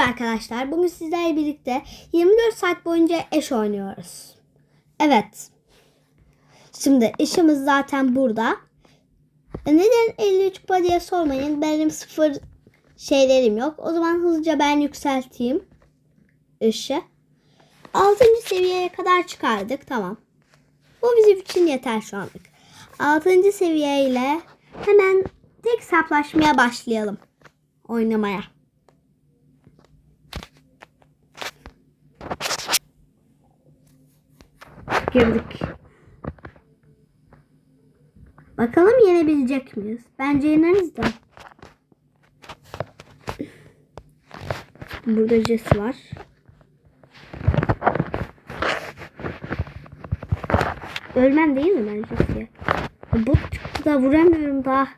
Arkadaşlar bugün sizlerle birlikte 24 saat boyunca eş oynuyoruz. Evet. Şimdi eşimiz zaten burada. E, Neden 53 kupa diye sormayın. Benim sıfır şeylerim yok. O zaman hızlıca ben yükselteyim. Eşi. 6. seviyeye kadar çıkardık. Tamam. Bu bizim için yeter şu anlık. 6. seviyeyle hemen tek hesaplaşmaya başlayalım. Oynamaya. Girdik. Bakalım yenebilecek miyiz? Bence yeneriz de. Burada Jess var. Ölmem değil mi ben Jess'e? Bot çıktı da vuramıyorum daha.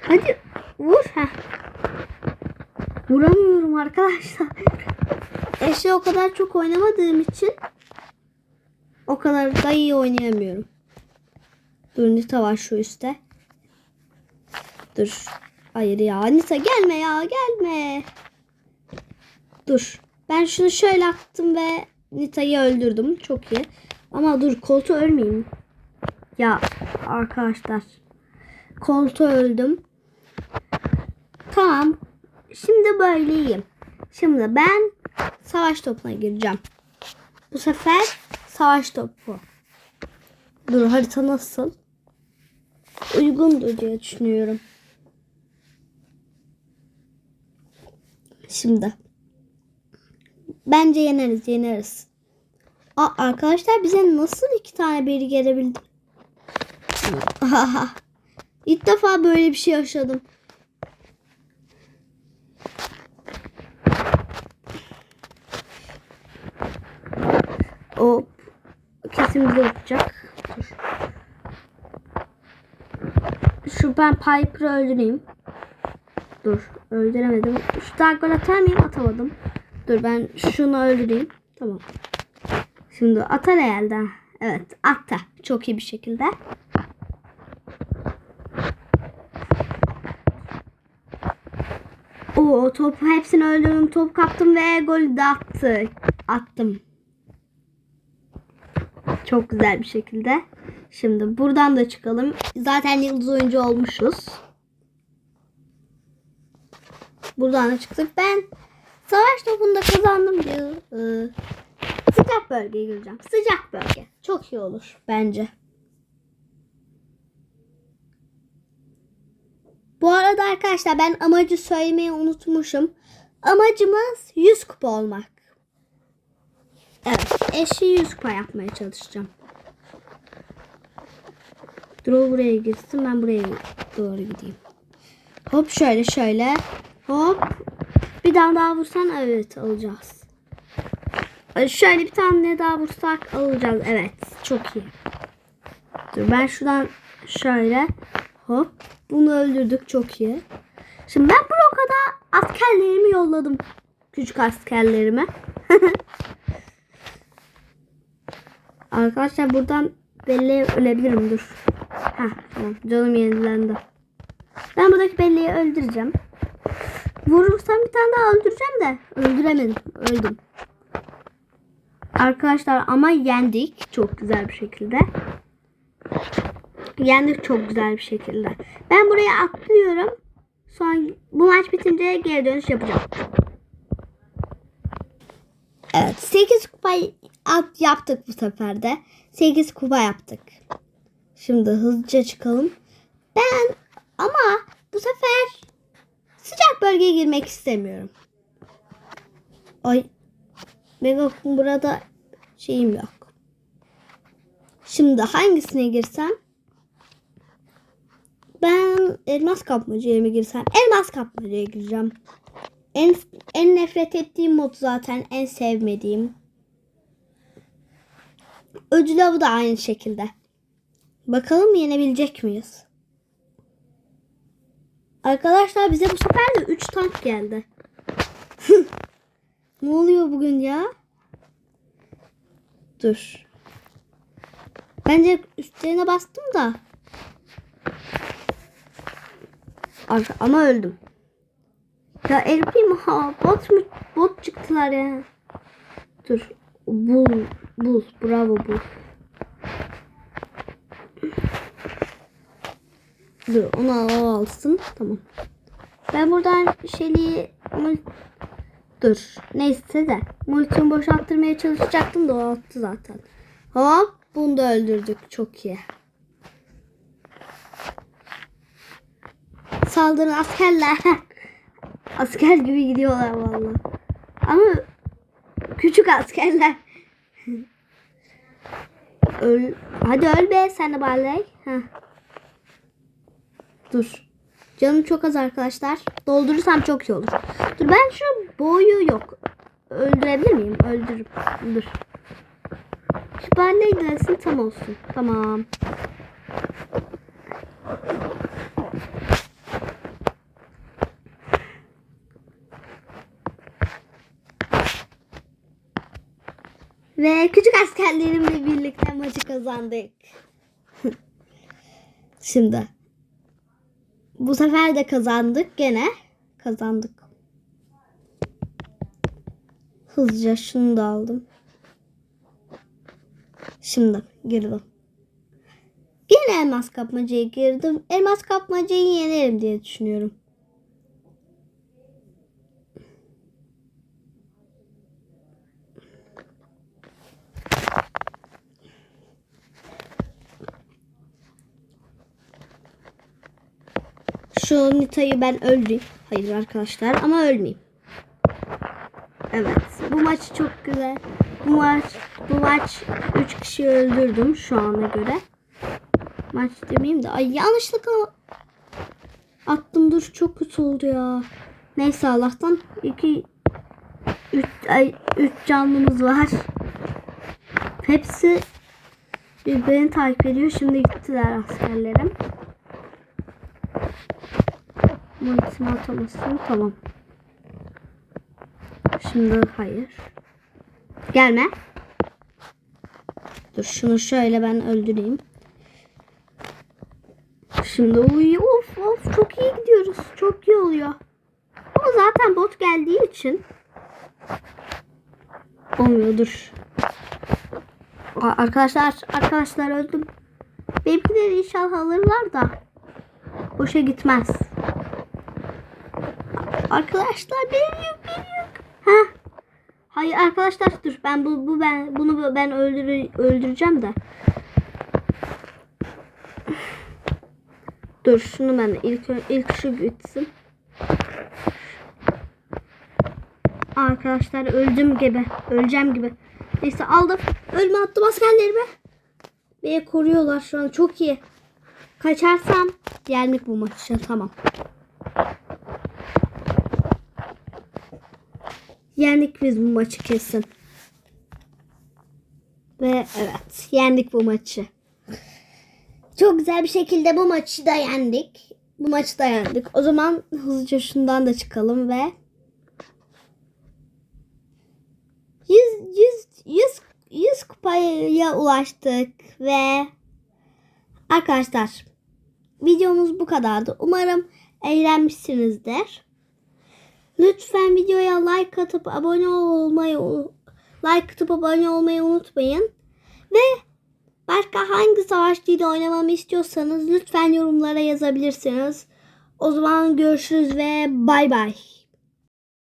Hadi vur. Heh. Vuramıyorum arkadaşlar. Eşe o kadar çok oynamadığım için o kadar da iyi oynayamıyorum. Dur Nita var şu üstte. Dur. Hayır ya Nita gelme ya gelme. Dur. Ben şunu şöyle attım ve Nita'yı öldürdüm. Çok iyi. Ama dur koltuğu ölmeyeyim. Ya arkadaşlar. Koltuğu öldüm. Tamam. Şimdi böyleyim. Şimdi ben savaş topuna gireceğim. Bu sefer savaş topu. Dur harita nasıl? Uygundur diye düşünüyorum. Şimdi. Bence yeneriz yeneriz. Aa, arkadaşlar bize nasıl iki tane biri gelebildi? İlk defa böyle bir şey yaşadım. O kesin bize yapacak. Dur. Şu ben Piper'ı öldüreyim. Dur öldüremedim. Şu daha gol atar mıyım? Atamadım. Dur ben şunu öldüreyim. Tamam. Şimdi atar herhalde. Evet attı. Çok iyi bir şekilde. O top hepsini öldürdüm. Top kaptım ve golü de attı. Attım. Çok güzel bir şekilde. Şimdi buradan da çıkalım. Zaten yıldız oyuncu olmuşuz. Buradan da çıktık. Ben savaş topunda kazandım diye e, sıcak bölgeye gireceğim. Sıcak bölge. Çok iyi olur bence. Bu arada arkadaşlar ben amacı söylemeyi unutmuşum. Amacımız 100 kupa olmak. Evet. Eşi 100 kupa yapmaya çalışacağım. O buraya gitsin. Ben buraya doğru gideyim. Hop şöyle şöyle. Hop. Bir tane daha vursan evet alacağız. Şöyle bir tane daha vursak alacağız. Evet. Çok iyi. Dur ben şuradan şöyle hop. Bunu öldürdük. Çok iyi. Şimdi ben Broka'da askerlerimi yolladım. Küçük askerlerime. Arkadaşlar buradan belleği ölebilirim dur. Heh, tamam canım yenilendi. Ben buradaki belleği öldüreceğim. Vurursam bir tane daha öldüreceğim de öldüremedim. Öldüm. Arkadaşlar ama yendik çok güzel bir şekilde. Yendik çok güzel bir şekilde. Ben buraya atlıyorum. Sonra bu maç bitince geri dönüş yapacağım. Evet 8 kupa at yaptık bu sefer de. 8 kupa yaptık. Şimdi hızlıca çıkalım. Ben ama bu sefer sıcak bölgeye girmek istemiyorum. Ay Mega burada şeyim yok. Şimdi hangisine girsem? Ben elmas kapmacaya mı girsem? Elmas kapmacaya gireceğim. En, en nefret ettiğim mod zaten en sevmediğim. Ödül avı da aynı şekilde. Bakalım yenebilecek miyiz? Arkadaşlar bize bu sefer de 3 tank geldi. ne oluyor bugün ya? Dur. Bence üstlerine bastım da. Ama öldüm. Ya El Primo bot mu bot çıktılar ya. Dur. Bul bul bravo bul. Dur onu al alsın. Tamam. Ben buradan mul- Dur. Neyse de. Multimi boşalttırmaya çalışacaktım da o attı zaten. Hop. Bunu da öldürdük. Çok iyi. Saldırın askerler. Asker gibi gidiyorlar vallahi. Ama küçük askerler. Öl. Hadi öl be sen de Barley. Dur. Canım çok az arkadaşlar. Doldurursam çok iyi olur. Dur ben şu boyu yok. Öldürebilir miyim? Öldürürüm. Dur. Şu Barley gelsin tam olsun. Tamam. Ve küçük askerlerimle birlikte maçı kazandık. Şimdi. Bu sefer de kazandık gene. Kazandık. Hızlıca şunu da aldım. Şimdi girdim. Gene elmas kapmacaya girdim. Elmas kapmacayı yenerim diye düşünüyorum. Şu Nita'yı ben öldüreyim. Hayır arkadaşlar ama ölmeyeyim. Evet. Bu maç çok güzel. Bu maç bu maç 3 kişi öldürdüm şu ana göre. Maç demeyeyim de ay yanlışlıkla attım dur çok kötü oldu ya. Neyse Allah'tan 2 3 ay 3 canlımız var. Hepsi birbirini takip ediyor. Şimdi gittiler askerlerim. Multisini atamasın. Tamam. Şimdi hayır. Gelme. Dur şunu şöyle ben öldüreyim. Şimdi uy of of çok iyi gidiyoruz. Çok iyi oluyor. Ama zaten bot geldiği için olmuyor dur. Arkadaşlar arkadaşlar öldüm. Benimkileri inşallah alırlar da boşa gitmez. Arkadaşlar benim yok. Ha. Hayır arkadaşlar dur ben bu, bu ben bunu ben öldür öldüreceğim de. Dur şunu ben ilk ilk şu gitsin. Arkadaşlar öldüm gibi. Öleceğim gibi. Neyse aldım. Ölme attım askerlerimi. Beni koruyorlar şu an. Çok iyi. Kaçarsam yendik bu maçı. Tamam. Yendik biz bu maçı kesin. Ve evet yendik bu maçı. Çok güzel bir şekilde bu maçı da yendik. Bu maçı da yendik. O zaman hızlıca şundan da çıkalım ve 100 100 100 100 kupaya ulaştık ve arkadaşlar videomuz bu kadardı. Umarım eğlenmişsinizdir. Lütfen videoya like atıp abone olmayı like atıp abone olmayı unutmayın. Ve başka hangi savaş dili oynamamı istiyorsanız lütfen yorumlara yazabilirsiniz. O zaman görüşürüz ve bay bay.